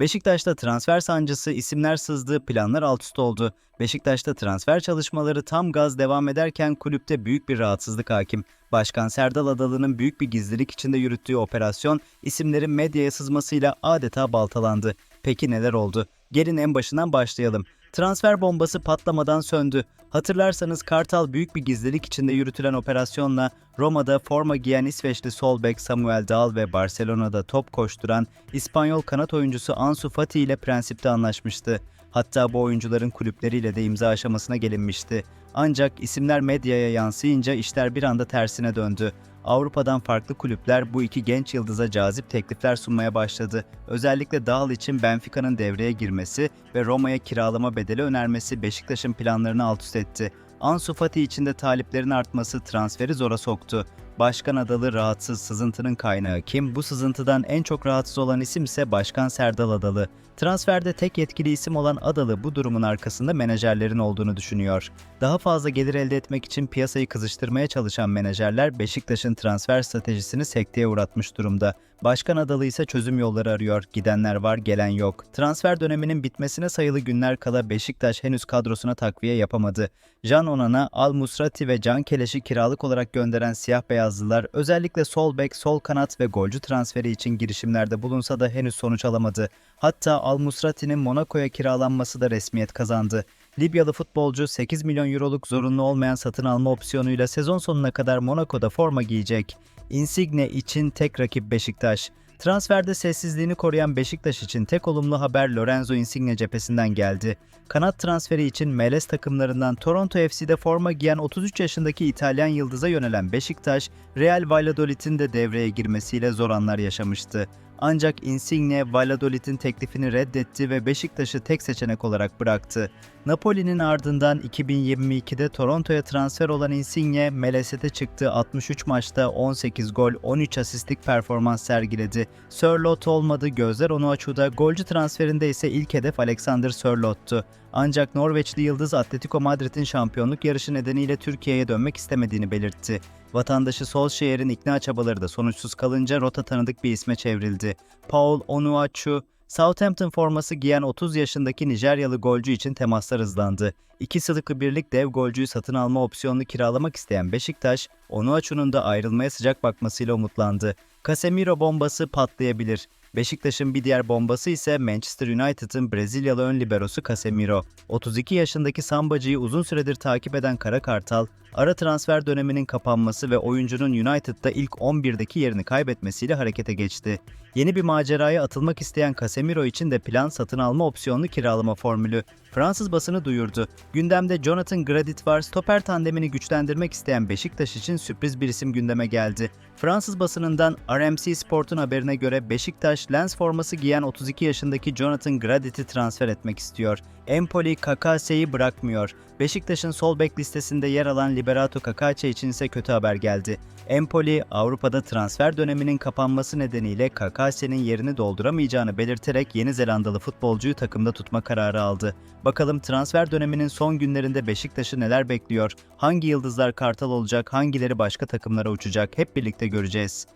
Beşiktaş'ta transfer sancısı, isimler sızdı, planlar alt üst oldu. Beşiktaş'ta transfer çalışmaları tam gaz devam ederken kulüpte büyük bir rahatsızlık hakim. Başkan Serdal Adalı'nın büyük bir gizlilik içinde yürüttüğü operasyon isimlerin medyaya sızmasıyla adeta baltalandı. Peki neler oldu? Gelin en başından başlayalım. Transfer bombası patlamadan söndü. Hatırlarsanız Kartal büyük bir gizlilik içinde yürütülen operasyonla Roma'da forma giyen İsveçli sol bek Samuel Dahl ve Barcelona'da top koşturan İspanyol kanat oyuncusu Ansu Fati ile prensipte anlaşmıştı. Hatta bu oyuncuların kulüpleriyle de imza aşamasına gelinmişti. Ancak isimler medyaya yansıyınca işler bir anda tersine döndü. Avrupa'dan farklı kulüpler bu iki genç yıldıza cazip teklifler sunmaya başladı. Özellikle Dahl için Benfica'nın devreye girmesi ve Roma'ya kiralama bedeli önermesi Beşiktaş'ın planlarını alt üst etti. Ansu Fati için de taliplerin artması transferi zora soktu. Başkan Adalı rahatsız sızıntının kaynağı kim? Bu sızıntıdan en çok rahatsız olan isim ise Başkan Serdal Adalı. Transferde tek yetkili isim olan Adalı bu durumun arkasında menajerlerin olduğunu düşünüyor. Daha fazla gelir elde etmek için piyasayı kızıştırmaya çalışan menajerler Beşiktaş'ın transfer stratejisini sekteye uğratmış durumda. Başkan Adalı ise çözüm yolları arıyor. Gidenler var, gelen yok. Transfer döneminin bitmesine sayılı günler kala Beşiktaş henüz kadrosuna takviye yapamadı. Can Onan'a, Al Musrati ve Can Keleş'i kiralık olarak gönderen siyah beyazlılar özellikle sol bek, sol kanat ve golcü transferi için girişimlerde bulunsa da henüz sonuç alamadı. Hatta Al Musrati'nin Monaco'ya kiralanması da resmiyet kazandı. Libyalı futbolcu 8 milyon euroluk zorunlu olmayan satın alma opsiyonuyla sezon sonuna kadar Monaco'da forma giyecek. Insigne için tek rakip Beşiktaş. Transferde sessizliğini koruyan Beşiktaş için tek olumlu haber Lorenzo Insigne cephesinden geldi. Kanat transferi için MLS takımlarından Toronto FC'de forma giyen 33 yaşındaki İtalyan yıldıza yönelen Beşiktaş, Real Valladolid'in de devreye girmesiyle zor anlar yaşamıştı. Ancak Insigne Valladolid'in teklifini reddetti ve Beşiktaş'ı tek seçenek olarak bıraktı. Napoli'nin ardından 2022'de Toronto'ya transfer olan Insigne, MLS'te çıktığı 63 maçta 18 gol, 13 asistlik performans sergiledi. Sörlot olmadı, gözler onu açuda, golcü transferinde ise ilk hedef Alexander Sörlot'tu. Ancak Norveçli Yıldız Atletico Madrid'in şampiyonluk yarışı nedeniyle Türkiye'ye dönmek istemediğini belirtti. Vatandaşı Solskjaer'in ikna çabaları da sonuçsuz kalınca rota tanıdık bir isme çevrildi. Paul Onuachu, Southampton forması giyen 30 yaşındaki Nijeryalı golcü için temaslar hızlandı. İki sıkı birlik dev golcüyü satın alma opsiyonunu kiralamak isteyen Beşiktaş, Onuachu'nun da ayrılmaya sıcak bakmasıyla umutlandı. Casemiro bombası patlayabilir. Beşiktaş'ın bir diğer bombası ise Manchester United'ın Brezilyalı ön liberosu Casemiro. 32 yaşındaki sambacıyı uzun süredir takip eden Kara Kartal, ara transfer döneminin kapanması ve oyuncunun United'da ilk 11'deki yerini kaybetmesiyle harekete geçti. Yeni bir maceraya atılmak isteyen Casemiro için de plan satın alma opsiyonlu kiralama formülü. Fransız basını duyurdu. Gündemde Jonathan Gradit var. Stoper tandemini güçlendirmek isteyen Beşiktaş için sürpriz bir isim gündeme geldi. Fransız basınından RMC Sport'un haberine göre Beşiktaş lens forması giyen 32 yaşındaki Jonathan Gradit'i transfer etmek istiyor. Empoli Kakase'yi bırakmıyor. Beşiktaş'ın sol bek listesinde yer alan Liberato Kakace için ise kötü haber geldi. Empoli, Avrupa'da transfer döneminin kapanması nedeniyle Kakase'nin yerini dolduramayacağını belirterek Yeni Zelandalı futbolcuyu takımda tutma kararı aldı. Bakalım transfer döneminin son günlerinde Beşiktaş'ı neler bekliyor? Hangi yıldızlar kartal olacak, hangileri başka takımlara uçacak? Hep birlikte göreceğiz.